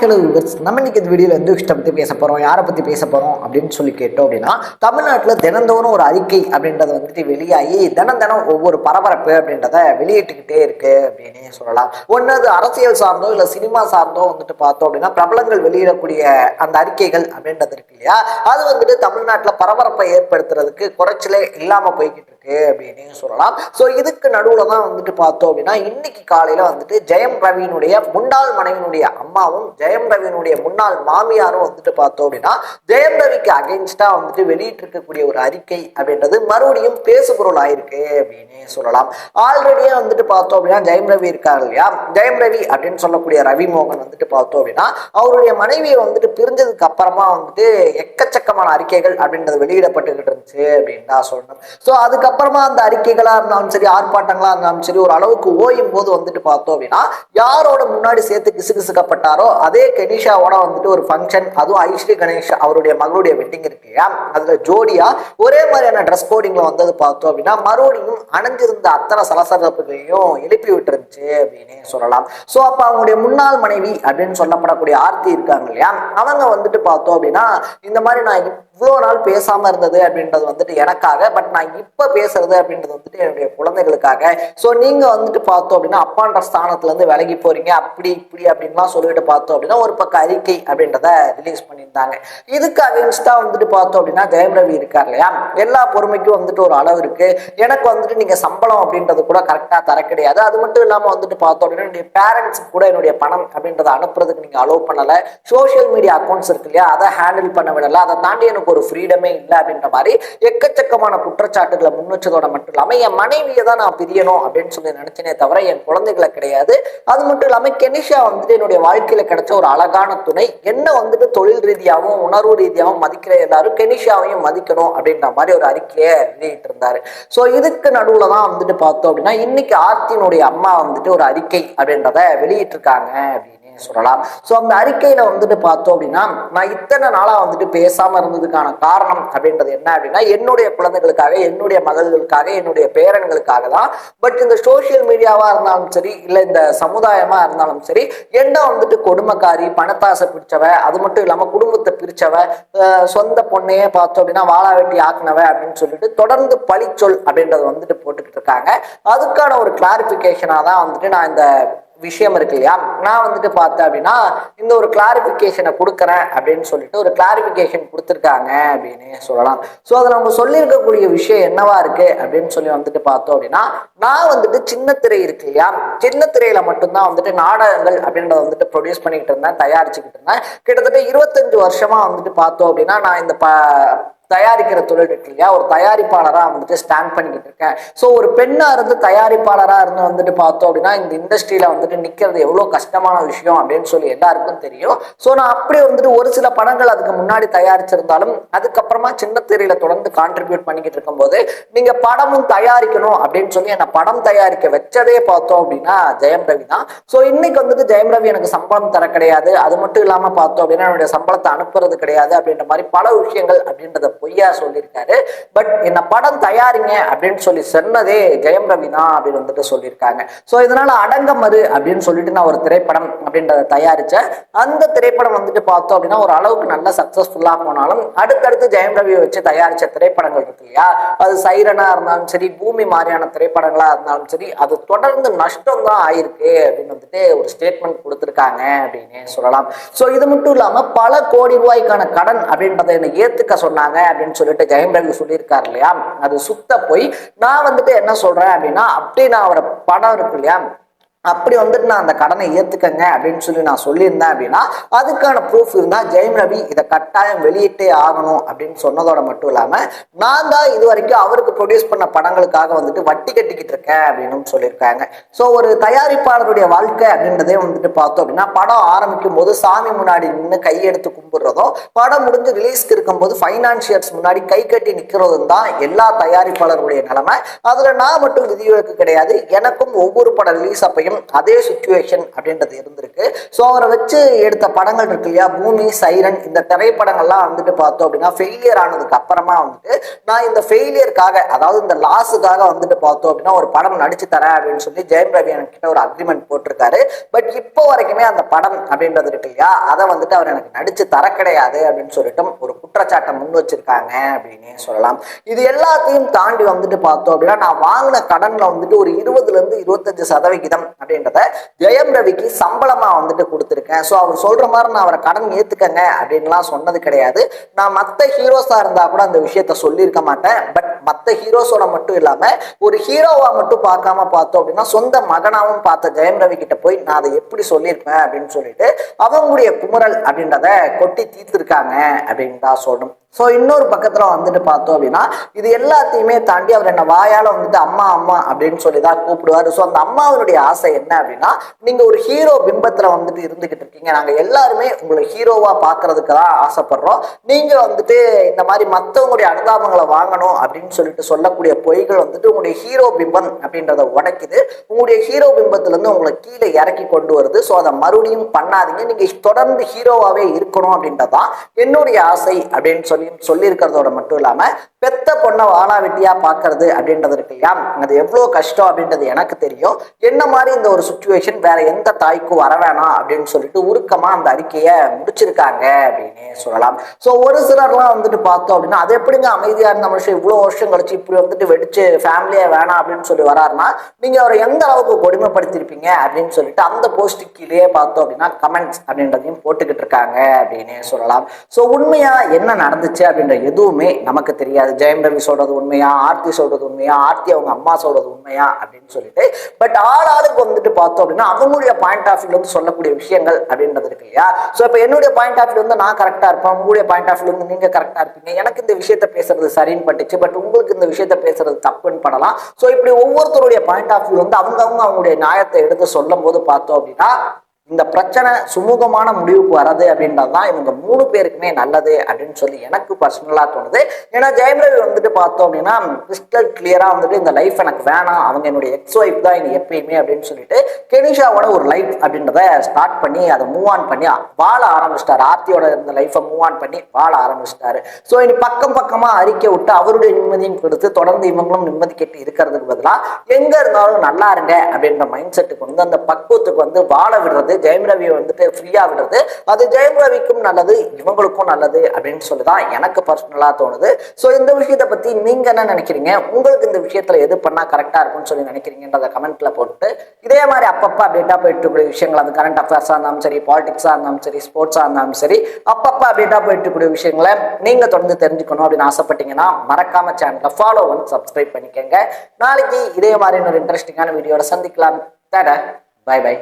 Hello viewers நம்ம இன்னைக்கு இந்த வீடியோவில் எந்த விஷயத்தை பற்றி பேச போகிறோம் யாரை பற்றி பேச போகிறோம் அப்படின்னு சொல்லி கேட்டோம் அப்படின்னா தமிழ்நாட்டில் தினந்தோறும் ஒரு அறிக்கை அப்படின்றத வந்துட்டு வெளியாகி தினம் தினம் ஒவ்வொரு பரபரப்பு அப்படின்றத வெளியிட்டுக்கிட்டே இருக்கு அப்படின்னு சொல்லலாம். ஒன்று அது அரசியல் சார்ந்தோ இல்லை சினிமா சார்ந்தோ வந்துட்டு பார்த்தோம் அப்படின்னா பிரபலங்கள் வெளியிடக்கூடிய அந்த அறிக்கைகள் அப்படின்றது இருக்கு இல்லையா? அது வந்துட்டு தமிழ்நாட்டில் பரபரப்பை ஏற்படுத்துறதுக்கு குறைச்சலே இல்லாமல் போய்கிட்டு இருக்கு அப்படின்னு சொல்லலாம். ஸோ இதுக்கு நடுவில் தான் வந்துட்டு பார்த்தோம் அப்படின்னா இன்னைக்கு காலையில் வந்துட்டு ஜெயம் ரவியினுடைய முன்னாள் மனைவினுடைய அம்மாவும் ஜெயம் ரவியினுடைய முன்னாள் மாமியாரும் வந்துட்டு பார்த்தோம் அப்படின்னா ஜெயம் ரவிக்கு அகெயின்ஸ்டா வந்துட்டு வெளியிட்டு இருக்கக்கூடிய ஒரு அறிக்கை அப்படின்றது மறுபடியும் பேசுபொருள் ஆயிருக்கு அப்படின்னு சொல்லலாம். ஆல்ரெடியே வந்துட்டு பார்த்தோம் அப்படின்னா ஜெயம் ரவி இருக்காரு இல்லையா? ஜெயம் ரவி அப்படின்னு சொல்லக்கூடிய ரவி மோகன் வந்துட்டு பார்த்தோம் அப்படின்னா அவருடைய மனைவியை வந்துட்டு பிரிஞ்சதுக்கு அப்புறமா வந்துட்டு எக்கச்சக்கமான அறிக்கைகள் அப்படின்றது வெளியிடப்பட்டுக்கிட்டு இருந்துச்சு அப்படின்னு தான் சொல்லணும். ஸோ அதுக்கப்புறமா அந்த அறிக்கைகளா இருந்தாலும் சரி ஆர்ப்பாட்டங்களா இருந்தாலும் சரி ஒரு அளவுக்கு ஓயும் போது வந்துட்டு பார்த்தோம் அப்படின்னா யாரோட முன்னாடி சேர்த்து கிசுகிசுக்கப்பட்டாரோ அதே கெனிஷாவோட வந்துட்டு ஒரு ஃபங்க்ஷன் அதுவும் ஐஸ்ரீ கணேஷ் அவருடைய மகளுடைய வெட்டிங் இருக்கு. அதுல ஜோடியா ஒரே மாதிரியான ட்ரெஸ் கோடிங்ல வந்தது பார்த்தோம் அப்படின்னா மறுபடியும் அணைஞ்சிருந்த அத்தனை சலசலப்புகளையும் எழுப்பி விட்டுருந்துச்சு அப்படின்னு சொல்லலாம். ஸோ அப்போ அவங்களுடைய முன்னாள் மனைவி அப்படின்னு சொல்லப்படக்கூடிய ஆர்த்தி இருக்காங்க இல்லையா? அவங்க வந்துட்டு பார்த்தோம் அப்படின்னா இந்த மாதிரி நான் இவ்வளோ நாள் பேசாமல் இருந்தது அப்படின்றது வந்துட்டு எனக்காக பட் நான் இப்போ பேசுறது அப்படின்றது வந்துட்டு என்னுடைய குழந்தைகளுக்காக. ஸோ நீங்கள் வந்துட்டு பார்த்தோம் அப்படின்னா அப்பான்ற ஸ்தானத்துலேருந்து விலகி போறீங்க. அப்படி இப்படி அப்படின்லாம் சொல்லிட்டு பார்த்தோம் அப்படின்னா ஒரு பக்கம் அறிக்கை அப்படின்றத ரிலீஸ் பண்ணியிருந்தாங்க. இதுக்கு அகேன்ஸ்டாக வந்துட்டு பார்த்தோம் அப்படின்னா ஜெயம் ரவி இருக்கார் இல்லையா? எல்லா பொறுமைக்கும் வந்துட்டு ஒரு அளவு இருக்கு. எனக்கு வந்துட்டு நீங்கள் சம்பளம் அப்படின்றது கூட கரெக்டாக தர கிடையாது. அது மட்டும் இல்லாமல் வந்துட்டு பார்த்தோம் அப்படின்னா என்னுடைய பேரண்ட்ஸ் கூட என்னுடைய பணம் அப்படின்றத அனுப்புறதுக்கு நீங்கள் அலோவ் பண்ணலை. சோஷியல் மீடியா அக்கௌண்ட்ஸ் இருக்கு இல்லையா? அதை ஹேண்டில் பண்ண விடலை. அதை தாண்டி எனக்கு ஒரு ஃப்ரீடமே இல்லை அப்படின்ற மாதிரி எக்கச்சக்கமான குற்றச்சாட்டுகளை முன் வச்சதோட மட்டும் இல்லாமல் என் மனைவியை தான் நான் பிரியணும் அப்படின்னு சொல்லி நினைச்சனே தவிர என் குழந்தைகளை கிடையாது. அது மட்டும் இல்லாமல் கெனிஷா வந்துட்டு என்னுடைய வாழ்க்கையில கிடைச்ச ஒரு அழகான துணை. என்ன வந்துட்டு தொழில் ரீதியாகவும் உணர்வு ரீதியாகவும் மதிக்கிற எல்லாரும் கெனிஷாவையும் மதிக்கணும் அப்படின்ற மாதிரி ஒரு அறிக்கையை வெளியிட்டு இருந்தாரு. ஸோ இதுக்கு நடுவில் தான் வந்துட்டு பார்த்தோம் அப்படின்னா இன்னைக்கு ஆர்த்தியினுடைய அம்மா வந்துட்டு ஒரு அறிக்கை அப்படின்றத வெளியிட்டிருக்காங்க அப்படின்னு சொல்லலாம். ஸோ அந்த அறிக்கையில வந்துட்டு பார்த்தோம் அப்படின்னா நான் இத்தனை நாளாக வந்துட்டு பேசாம இருந்ததுக்கான காரணம் அப்படின்றது என்ன அப்படின்னா என்னுடைய குழந்தைகளுக்காக என்னுடைய மகள்களுக்காக என்னுடைய பேரன்களுக்காக தான். பட் இந்த சோசியல் மீடியாவா இருந்தாலும் சரி இல்லை இந்த சமுதாயமாக இருந்தாலும் சரி என்ன வந்துட்டு கொடுமைக்காரி பணத்தாசை பிடிச்சவ அது மட்டும் இல்லாமல் குடும்பத்தை பிரிச்சவ சொந்த பொண்ணையே பார்த்தோம் அப்படின்னா வாழா வெட்டி ஆக்குனவ அப்படின்னு சொல்லிட்டு தொடர்ந்து பழிச்சொல் அப்படின்றத வந்துட்டு போட்டுக்கிட்டு இருக்காங்க. அதுக்கான ஒரு கிளாரிஃபிகேஷனாக தான் வந்துட்டு நான் இந்த விஷயம் இருக்கு இல்லையா? நான் வந்துட்டு பார்த்தேன் அப்படின்னா இந்த ஒரு கிளாரிபிகேஷனை கொடுக்குறேன் அப்படின்னு சொல்லிட்டு ஒரு கிளாரிபிகேஷன் கொடுத்துருக்காங்க அப்படின்னு சொல்லலாம். ஸோ அதில் அவங்க சொல்லியிருக்கக்கூடிய விஷயம் என்னவா இருக்கு அப்படின்னு சொல்லி வந்துட்டு பார்த்தோம் அப்படின்னா நான் வந்துட்டு சின்ன திரை இருக்கு இல்லையா? சின்ன திரையில மட்டும்தான் வந்துட்டு நாடகங்கள் அப்படின்றத வந்துட்டு ப்ரொடியூஸ் பண்ணிக்கிட்டு இருந்தேன் தயாரிச்சுக்கிட்டு இருந்தேன். கிட்டத்தட்ட இருபத்தஞ்சு வருஷமா வந்துட்டு பார்த்தோம் அப்படின்னா நான் இந்த ப தயாரிக்கிற தொழில் இருக்கு இல்லையா? ஒரு தயாரிப்பாளராக வந்துட்டு ஸ்டாண்ட் பண்ணிக்கிட்டு இருக்கேன் ஸோ ஒரு பெண்ணாக இருந்து தயாரிப்பாளராக இருந்து வந்துட்டு பார்த்தோம் அப்படின்னா இந்த இண்டஸ்ட்ரியில் வந்துட்டு நிற்கிறது எவ்வளோ கஷ்டமான விஷயம் அப்படின்னு சொல்லி எல்லாருக்கும் தெரியும். ஸோ நான் அப்படி வந்துட்டு ஒரு சில படங்கள் அதுக்கு முன்னாடி தயாரிச்சிருந்தாலும் அதுக்கப்புறமா சின்ன திரையில தொடர்ந்து கான்ட்ரிபியூட் பண்ணிக்கிட்டு இருக்கும்போது நீங்கள் படமும் தயாரிக்கணும் அப்படின்னு சொல்லி என்னை படம் தயாரிக்க வச்சதே பார்த்தோம் அப்படின்னா ஜெயம் ரவி தான். ஸோ இன்னைக்கு வந்துட்டு ஜெயம் ரவி எனக்கு சம்பளம் தர கிடையாது. அது மட்டும் இல்லாமல் பார்த்தோம் அப்படின்னா என்னுடைய சம்பளத்தை அனுப்புறது கிடையாது அப்படின்ற மாதிரி பல விஷயங்கள் அப்படின்றத பொய்யா சொல்லியிருக்காரு பட் என்ன படம் தயாரிங்க அப்படின்னு சொல்லி சொன்னதே ஜெயம் ரவி தான் அப்படின்னு வந்துட்டு சொல்லியிருக்காங்க ஸோ இதனால அடங்கமறு அப்படின்னு சொல்லிட்டு நான் ஒரு திரைப்படம் அப்படின்றத தயாரிச்சேன். அந்த திரைப்படம் வந்துட்டு பார்த்தோம் அப்படின்னா ஒரு அளவுக்கு நல்ல சக்ஸஸ்ஃபுல்லாக போனாலும் அடுத்தடுத்து ஜெயம் ரவியை வச்சு தயாரிச்ச திரைப்படங்கள் இருக்கு இல்லையா? அது சைரனா இருந்தாலும் சரி பூமி மாதிரியான திரைப்படங்களாக இருந்தாலும் சரி அது தொடர்ந்து நஷ்டம் தான் ஆயிருக்கு அப்படின்னு வந்துட்டு ஒரு ஸ்டேட்மெண்ட் கொடுத்துருக்காங்க அப்படின்னு சொல்லலாம். ஸோ இது மட்டும் இல்லாமல் பல கோடி ரூபாய்க்கான கடன் அப்படின்றத என்னை ஏற்றுக்க சொன்னாங்க. அப்படின்னு சொல்லிட்டு ஜெயம் சொல்லியிருக்காரு இல்லையா? அது சுத்த போய் நான் வந்துட்டு என்ன சொல்றேன் அப்படின்னா அப்படியே நான் அவரை படம் இருக்கு இல்லையா? அப்படி வந்துட்டு நான் அந்த கடனை ஏத்துக்கங்க அப்படின்னு சொல்லி நான் சொல்லியிருந்தேன் அப்படின்னா அதுக்கான ப்ரூஃப் இருந்தால் ஜெயம் ரவி இதை கட்டாயம் வெளியிட்டே ஆகணும் அப்படின்னு சொன்னதோட மட்டும் இல்லாமல் நான் தான் இது வரைக்கும் அவருக்கு ப்ரொடியூஸ் பண்ண படங்களுக்காக வந்துட்டு வட்டி கட்டிக்கிட்டு இருக்கேன் அப்படின்னு சொல்லியிருக்காங்க. ஸோ ஒரு தயாரிப்பாளருடைய வாழ்க்கை அப்படின்றதே வந்துட்டு பார்த்தோம் அப்படின்னா படம் ஆரம்பிக்கும் போது சாமி முன்னாடி நின்று கையெடுத்து கும்பிடுறதும் படம் முடிஞ்சு ரிலீஸ்க்கு இருக்கும்போது ஃபைனான்சியர்ஸ் முன்னாடி கை கட்டி நிற்கிறதும் தான் எல்லா தயாரிப்பாளருடைய நிலைமை. அதில் நான் மட்டும் விதிவிலக்கு கிடையாது. எனக்கும் ஒவ்வொரு படம் ரிலீஸ் அப்பையும் வரைக்கும் அதே சுச்சுவேஷன் அப்படின்றது இருந்திருக்கு. ஸோ அவரை வச்சு எடுத்த படங்கள் இருக்கு இல்லையா? பூமி சைரன் இந்த திரைப்படங்கள்லாம் வந்துட்டு பார்த்தோம் அப்படின்னா ஃபெயிலியர் ஆனதுக்கு அப்புறமா வந்துட்டு நான் இந்த ஃபெயிலியருக்காக அதாவது இந்த லாஸுக்காக வந்துட்டு பார்த்தோம் அப்படின்னா ஒரு படம் நடிச்சு தரேன் அப்படின்னு சொல்லி ஜெயம் ரவி கிட்ட ஒரு அக்ரிமெண்ட் போட்டிருக்காரு. பட் இப்போ வரைக்குமே அந்த படம் அப்படின்றது இருக்கு இல்லையா? அதை வந்துட்டு அவர் எனக்கு நடிச்சு தர கிடையாது அப்படின்னு சொல்லிட்டு ஒரு குற்றச்சாட்டை முன் வச்சிருக்காங்க அப்படின்னு சொல்லலாம். இது எல்லாத்தையும் தாண்டி வந்துட்டு பார்த்தோம் அப்படின்னா நான் வாங்கின கடன்ல வந்துட்டு ஒரு இருபதுல இருந்து இருபத்தஞ்சு சதவிகிதம் அப்படின்றத ஜெயம் ரவிக்கு சம்பளமா வந்துட்டு கொடுத்துருக்கேன். ஸோ அவர் சொல்ற மாதிரி நான் அவரை கடன் ஏத்துக்கங்க அப்படின்லாம் சொன்னது கிடையாது. நான் மற்ற ஹீரோஸா இருந்தா கூட அந்த விஷயத்த சொல்லியிருக்க மாட்டேன். பட் மற்ற ஹீரோஸோட மட்டும் இல்லாம ஒரு ஹீரோவா மட்டும் பார்க்காம பார்த்தோம் அப்படின்னா சொந்த மகனாவும் பார்த்த ஜெயம் ரவி கிட்ட போய் நான் அதை எப்படி சொல்லியிருப்பேன்? அப்படின்னு சொல்லிட்டு அவங்களுடைய குமுறல் அப்படின்றத கொட்டி தீர்த்திருக்காங்க அப்படின்னு தான் சொல்லணும். ஸோ இன்னொரு பக்கத்தில் வந்துட்டு பார்த்தோம் அப்படின்னா இது எல்லாத்தையுமே தாண்டி அவர் என்ன வாயால் வந்துட்டு அம்மா அம்மா அப்படின்னு சொல்லி தான் கூப்பிடுவார். ஸோ அந்த அம்மாவினுடைய ஆசை என்ன அப்படின்னா நீங்கள் ஒரு ஹீரோ பிம்பத்தில் வந்துட்டு இருந்துக்கிட்டு இருக்கீங்க. நாங்கள் எல்லாருமே உங்களை ஹீரோவாக பார்க்கறதுக்கு தான் ஆசைப்படுறோம். நீங்கள் வந்துட்டு இந்த மாதிரி மற்றவங்களுடைய அனுதாபங்களை வாங்கணும் அப்படின்னு சொல்லிட்டு சொல்லக்கூடிய பொய்கள் வந்துட்டு உங்களுடைய ஹீரோ பிம்பம் அப்படின்றத உடைக்குது. உங்களுடைய ஹீரோ பிம்பத்துல இருந்து உங்களை கீழே இறக்கி கொண்டு வருது. ஸோ அதை மறுபடியும் பண்ணாதீங்க. நீங்கள் தொடர்ந்து ஹீரோவாகவே இருக்கணும் அப்படின்றதான் என்னுடைய ஆசை அப்படின்னு சொல்லி சொல்லியிருக்கிறதோட மட்டும் இல்லாம பெத்த பொண்ணை வாழா வெட்டியா பாக்குறது அப்படின்றது இருக்கு இல்லையா? அது எவ்வளவு கஷ்டம் அப்படின்றது எனக்கு தெரியும். என்ன மாதிரி இந்த ஒரு சுச்சுவேஷன் வேற எந்த தாய்க்கும் வர வேணாம் அப்படின்னு சொல்லிட்டு உருக்கமா அந்த அறிக்கையை முடிச்சிருக்காங்க அப்படின்னு சொல்லலாம். ஸோ ஒரு சிலர்லாம் வந்துட்டு பார்த்தோம் அப்படின்னா அது எப்படிங்க அமைதியா இருந்த மனுஷன் இவ்வளவு வருஷம் கழிச்சு இப்படி வந்துட்டு வெடிச்சு ஃபேமிலியே வேணாம் அப்படின்னு சொல்லி வராருன்னா நீங்க அவரை எந்த அளவுக்கு கொடுமைப்படுத்திருப்பீங்க அப்படின்னு சொல்லிட்டு அந்த போஸ்ட் கீழே பார்த்தோம் அப்படின்னா கமெண்ட்ஸ் அப்படின்றதையும் போட்டுக்கிட்டு இருக்காங்க அப்படின்னு சொல்லலாம். ஸோ உண்மையா என்ன நடந்துச்சு அப்படின்ற எதுவுமே நமக்கு தெரியாது. ஜெயம் ரவி சொல்றது உண்மையா ஆர்த்தி சொல்றது உண்மையா ஆர்த்தி அவங்க அம்மா சொல்றது உண்மையா அப்படின்னு சொல்லிட்டு பட் ஆள் ஆளுக்கு வந்துட்டு பார்த்தோம் அப்படின்னா அவங்களுடைய பாயிண்ட் ஆஃப் வியூல வந்து சொல்லக்கூடிய விஷயங்கள் அப்படின்றது இருக்கு இல்லையா? ஸோ இப்போ என்னுடைய பாயிண்ட் ஆஃப் வியூ வந்து நான் கரெக்டா இருப்பேன் உங்களுடைய பாயிண்ட் ஆஃப் வியூ வந்து நீங்க கரெக்டா இருப்பீங்க. எனக்கு இந்த விஷயத்த பேசுறது சரின்னு பட்டுச்சு பட் உங்களுக்கு இந்த விஷயத்த பேசுறது தப்புன்னு படலாம். ஸோ இப்படி ஒவ்வொருத்தருடைய பாயிண்ட் ஆஃப் வியூ வந்து அவங்கவுங்க அவங்களுடைய நியாயத்தை எடுத்து சொல்லும் போது பார்த்தோம் அப்படின்னா இந்த பிரச்சனை சுமூகமான முடிவுக்கு வர்றது அப்படின்றது தான் இவங்க மூணு பேருக்குமே நல்லது அப்படின்னு சொல்லி எனக்கு பர்சனலாக தோணுது. ஏன்னா ஜெயம் ரவி வந்துட்டு பார்த்தோம் அப்படின்னா கிறிஸ்டல் கிளியராக வந்துட்டு இந்த லைஃப் எனக்கு வேணாம். அவங்க என்னுடைய எக்ஸ் ஒய்ஃப் தான் இனி எப்பயுமே அப்படின்னு சொல்லிட்டு கெனிஷாவோட ஒரு லைஃப் அப்படின்றத ஸ்டார்ட் பண்ணி அதை மூவ் ஆன் பண்ணி வாழ ஆரம்பிச்சிட்டாரு. ஆர்த்தியோட இந்த லைஃப்பை மூவ் ஆன் பண்ணி வாழ ஆரம்பிச்சிட்டாரு. ஸோ இனி பக்கம் பக்கமாக அறிக்கை விட்டு அவருடைய நிம்மதியும் கொடுத்து தொடர்ந்து இவங்களும் நிம்மதி கெட்டு இருக்கிறதுக்கு பதிலாக எங்கே இருந்தாலும் நல்லா இருங்க அப்படின்ற மைண்ட் செட்டுக்கு வந்து அந்த பக்குவத்துக்கு வந்து வாழ விடுறது ஜெயம் ரவியை வந்துட்டு ஃப்ரீயா விடுறது. அது ஜெயம் ரவிக்கும் நல்லது இவங்களுக்கும் நல்லது அப்படின்னு சொல்லி தான் எனக்கு பர்சனலா தோணுது. ஸோ இந்த விஷயத்தை பத்தி நீங்க என்ன நினைக்கிறீங்க? உங்களுக்கு இந்த விஷயத்துல எது பண்ணா கரெக்டா இருக்கும்னு சொல்லி நினைக்கிறீங்கன்றத கமெண்ட்ல போட்டு இதே மாதிரி அப்பப்போ அப்டேட்டாக போயிட்டு இருக்கக்கூடிய விஷயங்கள் அது கரண்ட் அஃபேர்ஸாக இருந்தாலும் சரி பாலிடிக்ஸாக இருந்தாலும் சரி ஸ்போர்ட்ஸாக இருந்தாலும் சரி அப்பப்போ அப்டேட்டாக போயிட்டு கூடிய விஷயங்களை நீங்க தொடர்ந்து தெரிஞ்சுக்கணும் அப்படின்னு ஆசைப்பட்டீங்கன்னா மறக்காம சேனலை ஃபாலோ பண்ணி சப்ஸ்கிரைப் பண்ணிக்கோங்க. நாளைக்கு இதே மாதிரி ஒரு இன்ட்ரெஸ்டிங்கான வீடியோட சந்திக்கலாம். தட பை பை